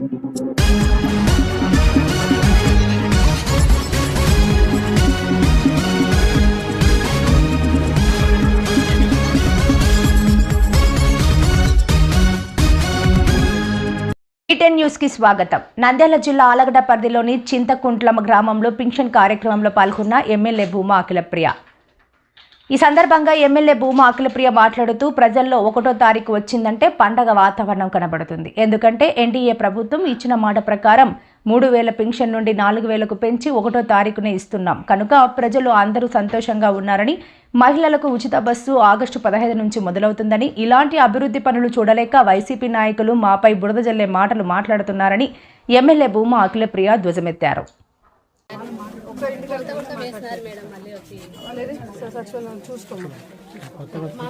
న్యూస్కి స్వాగతం. నంద్యాల జిల్లా ఆలగడ్డ పరిధిలోని చింతకుంట్లమ గ్రామంలో పింఛన్ కార్యక్రమంలో పాల్గొన్న ఎమ్మెల్యే భూమా అఖిలప్రియ. ఈ సందర్భంగా ఎమ్మెల్యే భూమా అఖిలప్రియ మాట్లాడుతూ ప్రజల్లో ఒకటో తారీఖు వచ్చిందంటే పండగ వాతావరణం కనబడుతుంది. ఎందుకంటే ఎన్డీఏ ప్రభుత్వం ఇచ్చిన మాట ప్రకారం మూడు వేల పింఛన్ నుండి నాలుగు వేలకు పెంచి ఒకటో తారీఖునే ఇస్తున్నాం. కనుక ప్రజలు అందరూ సంతోషంగా ఉన్నారని మహిళలకు ఉచిత బస్సు ఆగస్టు పదహైదు నుంచి మొదలవుతుందని ఇలాంటి అభివృద్ధి పనులు చూడలేక వైసీపీ నాయకులు మాపై బురద జల్లే మాటలు మాట్లాడుతున్నారని ఎమ్మెల్యే భూమా అఖిలప్రియ ధ్వజమెత్తారు. మా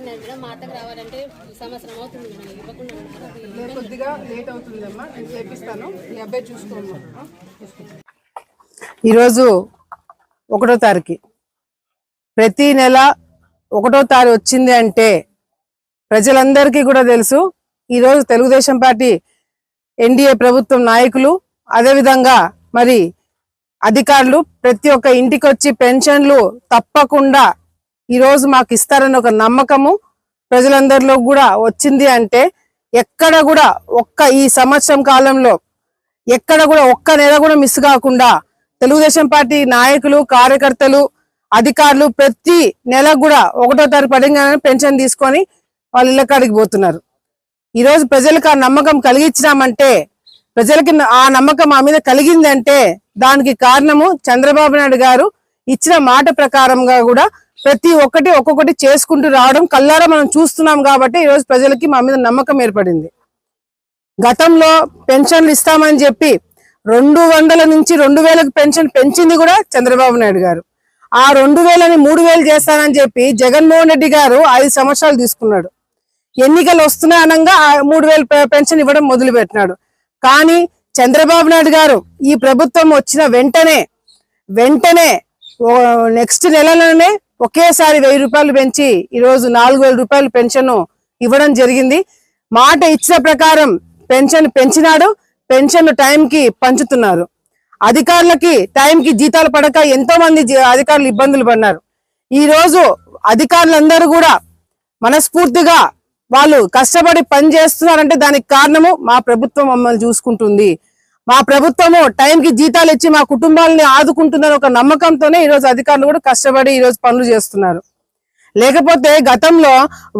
మేడం మా అత్తకు రావాలంటే సంవత్సరం అవుతుంది మేడం ఇవ్వకుండా కొద్దిగా లేట్ అవుతుందమ్మా నేను చేపిస్తాను మీ అబ్బాయి చూసుకోమ్మా ఈరోజు ఒకటో తారీఖు. ప్రతి నెల ఒకటో తారీఖు వచ్చింది అంటే ప్రజలందరికీ కూడా తెలుసు ఈరోజు తెలుగుదేశం పార్టీ ఎన్డీఏ ప్రభుత్వం నాయకులు అదేవిధంగా మరి అధికారులు ప్రతి ఒక్క ఇంటికి వచ్చి పెన్షన్లు తప్పకుండా ఈరోజు మాకు ఇస్తారని ఒక నమ్మకము ప్రజలందరిలో కూడా వచ్చింది అంటే ఎక్కడ కూడా ఒక్క ఈ సంవత్సరం కాలంలో ఎక్కడ కూడా ఒక్క నెల కూడా మిస్ కాకుండా తెలుగుదేశం పార్టీ నాయకులు కార్యకర్తలు అధికారులు ప్రతి నెల కూడా ఒకటో తారీఖు పడంగానే పెన్షన్ తీసుకొని వాళ్ళ ఇళ్ళ కాడికి పోతున్నారు. ఈరోజు ప్రజలకు ఆ నమ్మకం కలిగించినామంటే ప్రజలకి ఆ నమ్మకం మా మీద కలిగిందంటే దానికి కారణము చంద్రబాబు నాయుడు గారు ఇచ్చిన మాట ప్రకారంగా కూడా ప్రతి ఒక్కటి ఒక్కొక్కటి చేసుకుంటూ రావడం కల్లారా మనం చూస్తున్నాం కాబట్టి ఈరోజు ప్రజలకి మా మీద నమ్మకం ఏర్పడింది. గతంలో పెన్షన్లు ఇస్తామని చెప్పి రెండు వందల నుంచి రెండు వేలకు పెన్షన్ పెంచింది కూడా చంద్రబాబు నాయుడు గారు. ఆ రెండు వేలని మూడు వేలు చేస్తానని చెప్పి జగన్మోహన్ రెడ్డి గారు ఐదు సంవత్సరాలు తీసుకున్నాడు. ఎన్నికలు వస్తున్నాయి అనగా ఆ మూడు వేలు పెన్షన్ ఇవ్వడం మొదలుపెట్టినాడు. కానీ చంద్రబాబు నాయుడు గారు ఈ ప్రభుత్వం వచ్చిన వెంటనే వెంటనే నెక్స్ట్ నెలలోనే ఒకేసారి వెయ్యి రూపాయలు పెంచి ఈరోజు నాలుగు వేల రూపాయలు పెన్షన్ ఇవ్వడం జరిగింది. మాట ఇచ్చిన ప్రకారం పెన్షన్ పెంచినాడు పెన్షన్ టైంకి పంచుతున్నారు. అధికారులకి టైంకి జీతాలు పడక ఎంతో మంది జీ- అధికారులు ఇబ్బందులు పడినారు. ఈ రోజు అధికారులందరూ కూడా మనస్ఫూర్తిగా వాళ్ళు కష్టపడి పని చేస్తున్నారంటే దానికి కారణము మా ప్రభుత్వం మమ్మల్ని చూసుకుంటుంది. మా ప్రభుత్వము టైంకి జీతాలు ఇచ్చి మా కుటుంబాలని ఆదుకుంటుందని ఒక నమ్మకంతోనే ఈరోజు అధికారులు కూడా కష్టపడి ఈరోజు పనులు చేస్తున్నారు. లేకపోతే గతంలో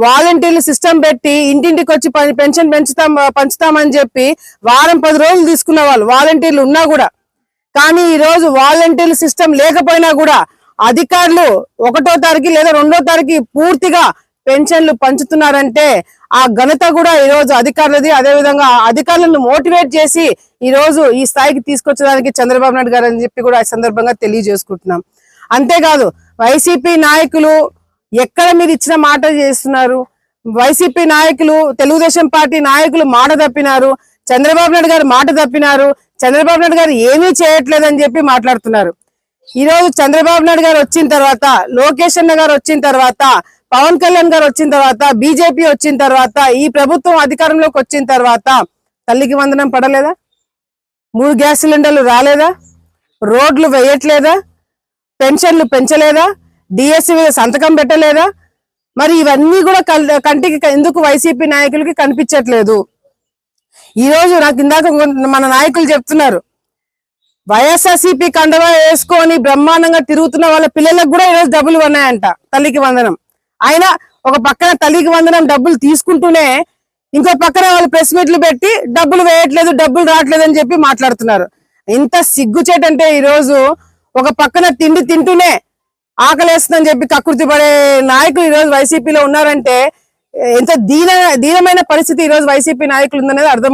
వాలంటీర్లు సిస్టమ్ పెట్టి ఇంటింటికి వచ్చి పెన్షన్ పెంచుతాం పంచుతామని చెప్పి వారం పది రోజులు తీసుకున్న వాళ్ళు వాలంటీర్లు ఉన్నా కూడా. కానీ ఈరోజు వాలంటీర్లు సిస్టమ్ లేకపోయినా కూడా అధికారులు ఒకటో తారీఖు లేదా రెండో తారీఖు పూర్తిగా పెన్షన్లు పంచుతున్నారంటే ఆ ఘనత కూడా ఈ రోజు అధికారులది. అదే విధంగా అధికారులను మోటివేట్ చేసి ఈ రోజు ఈ స్థాయికి తీసుకొచ్చడానికి చంద్రబాబు నాయుడు గారు అని చెప్పి కూడా ఈ సందర్భంగా తెలియజేసుకుంటున్నాం. అంతేకాదు వైసీపీ నాయకులు ఎక్కడ మీరు ఇచ్చిన మాట చేస్తున్నారు? వైసీపీ నాయకులు తెలుగుదేశం పార్టీ నాయకులు మాట తప్పినారు. చంద్రబాబు నాయుడు గారు మాట తప్పినారు. చంద్రబాబు నాయుడు గారు ఏమీ చేయట్లేదని చెప్పి మాట్లాడుతున్నారు. ఈ రోజు చంద్రబాబు నాయుడు గారు వచ్చిన తర్వాత లోకేష్ అన్న గారు వచ్చిన తర్వాత పవన్ కళ్యాణ్ గారు వచ్చిన తర్వాత బీజేపీ వచ్చిన తర్వాత ఈ ప్రభుత్వం అధికారంలోకి వచ్చిన తర్వాత తల్లికి వందనం పడలేదా? మూడు గ్యాస్ సిలిండర్లు రాలేదా? రోడ్లు వేయట్లేదా? పెన్షన్లు పెంచలేదా? డిఎస్సి మీద సంతకం పెట్టలేదా? మరి ఇవన్నీ కూడా కంటికి ఎందుకు వైసీపీ నాయకులకి కనిపించట్లేదు? ఈ రోజు నాకు ఇందాక మన నాయకులు చెప్తున్నారు వైఎస్ఆర్సీపీ కండవా వేసుకొని బ్రహ్మాండంగా తిరుగుతున్న వాళ్ళ పిల్లలకు కూడా ఈరోజు డబ్బులు ఉన్నాయంట తల్లికి వందనం. ఆయన ఒక పక్కన తల్లికి వందనం డబ్బులు తీసుకుంటూనే ఇంకో పక్కన వాళ్ళు ప్రెస్ మీట్లు పెట్టి డబ్బులు వేయట్లేదు డబ్బులు రావట్లేదు అని చెప్పి మాట్లాడుతున్నారు. ఇంత సిగ్గుచేటంటే ఈ రోజు ఒక పక్కన తిండి తింటూనే ఆకలేస్తుందని చెప్పి కకృతి పడే నాయకులు ఈ రోజు వైసీపీలో ఉన్నారంటే ఎంత దీన దీనమైన పరిస్థితి ఈ రోజు వైసీపీ నాయకులు ఉందనేది అర్థం